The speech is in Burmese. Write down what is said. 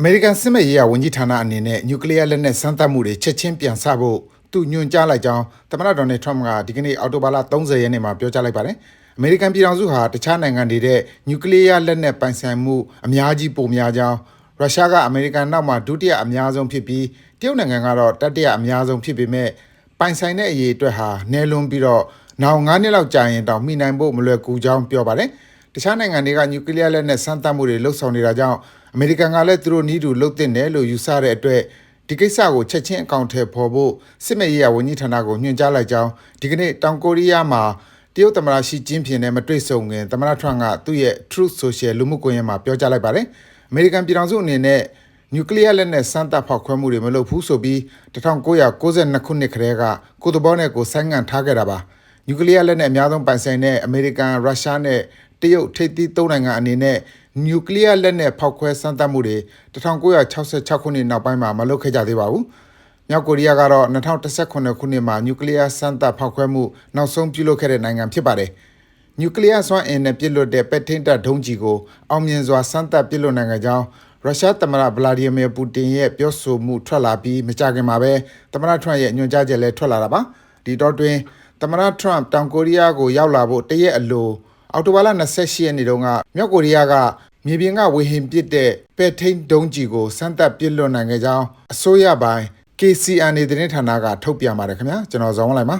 အမေရိကန်စစ်မဲ့ရေးရာဝန်ကြီးဌာနအနေနဲ့နျူကလ িয়ারလက်နက်စမ်းသပ်မှုတွေချက်ချင်းပြန်ဆဖို့သူညွှန်ကြားလိုက်ကြောင်းသမ္မတဒေါ်နယ်ထရမ့်ကဒီကနေ့အောက်တိုဘာလ30ရက်နေ့မှာပြောကြားလိုက်ပါတယ်။အမေရိကန်ပြည်ထောင်စုဟာတခြားနိုင်ငံတွေတဲ့နျူကလ িয়ারလက်နက်ပိုင်ဆိုင်မှုအများကြီးပိုများကြောင်းရုရှားကအမေရိကန်နောက်မှာဒုတိယအများဆုံးဖြစ်ပြီးတရုတ်နိုင်ငံကတော့တတိယအများဆုံးဖြစ်ပေမဲ့ပိုင်ဆိုင်တဲ့အရေးအတွက်ဟာနယ်လွန်ပြီးတော့နောက်9နှစ်လောက်ကြာရင်တောင်မိနိုင်ဖို့မလွယ်ကူကြောင်းပြောပါတယ်။ တခြားနိုင်ငံတွေကနျူကလ িয়ারလက်နက်စမ်းသပ်မှုတွေလှုပ်ဆောင်နေတာကြောင့် အမေရိကန်ကလည်းသူတို့နည်းတူလှုပ်တင်တယ်လို့ယူဆတဲ့အတွက်ဒီကိစ္စကိုချက်ချင်းအကောင့်ထဲပေါ်ဖို့စစ်မဲ့ရေးရာဝန်ကြီးဌာနကိုညွှန်ကြားလိုက်ကြောင်းဒီကနေ့တောင်ကိုရီးယားမှာတရုတ်သမ္မတရှီကျင်းဖျင်နဲ့မတွေ့ဆုံခင်သမ္မတထရမ့်ကသူ့ရဲ့ Truth Social လူမှုကွန်ရက်မှာပြောကြားလိုက်ပါတယ်။အမေရိကန်ပြည်ထောင်စုအနေနဲ့နျူကလ িয়ারလက်နက်စမ်းသပ်ဖောက်ခွဲမှုတွေမလုပ်ဘူးဆိုပြီး1992ခုနှစ်ကတည်းကကိုယ်သဘောနဲ့ကိုယ်ဆိုင်းငံ့ထားခဲ့တာပါ။ နျူကလ িয়ারလက်နက်အများဆုံးပိုင်ဆိုင်တဲ့အမေရိကန်၊ရုရှားနဲ့တရုတ်ထိပ်သီးသုံးနိုင်ငံအနေနဲ့ နျူကလ িয়ারလက်နက်ဖောက်ခွဲစမ်းသပ်မှုတွေ1966ခုနှစ်နောက်ပိုင်းမှာမလုပ်ခဲ့ကြသေးပါဘူး။မြောက်ကိုရီးယားကတော့2017ခုနှစ်မှာနျူကလ িয়ারစမ်းသပ်ဖောက်ခွဲမှုနောက်ဆုံးပြုလုပ်ခဲ့တဲ့နိုင်ငံဖြစ်ပါတယ်။နျူကလ িয়ারစွမ်းအင်နဲ့ပစ်လွတ်တဲ့ပဲ့ထိန်းတပ်ဒုံးကျည်ကိုအောင်မြင်စွာစမ်းသပ်ပစ်လွတ်နိုင်ခဲ့ကြောင်းရုရှားသမ္မတဗလာဒီမီယာပူတင်ရဲ့ပြောဆိုမှုထွက်လာပြီးမကြာခင်မှာပဲသမ္မတထရမ့်ရဲ့ညွှန်ကြားချက်လည်းထွက်လာတာပါ။ဒီတော့တွင်သမ္မတထရမ့်တောင်ကိုရီးယားကိုရောက်လာဖို့တရက်အလို အောက်တိုဘာလ28ရက်နေ့တုန်းကမြောက်ကိုရီးယားကမြေပြင်ကဝေဟင်ပစ်တဲ့ပဲ့ထိန်းဒုံးကျည်ကိုစမ်းသပ်ပစ်လွတ်နိုင်ခဲ့ကြောင်းအစိုးရပိုင်း KCNA သတင်းဌာနကထုတ်ပြန်ပါတယ်ခင်ဗျာကျွန်တော်ဇောင်းဝင်းလိုက်ပါ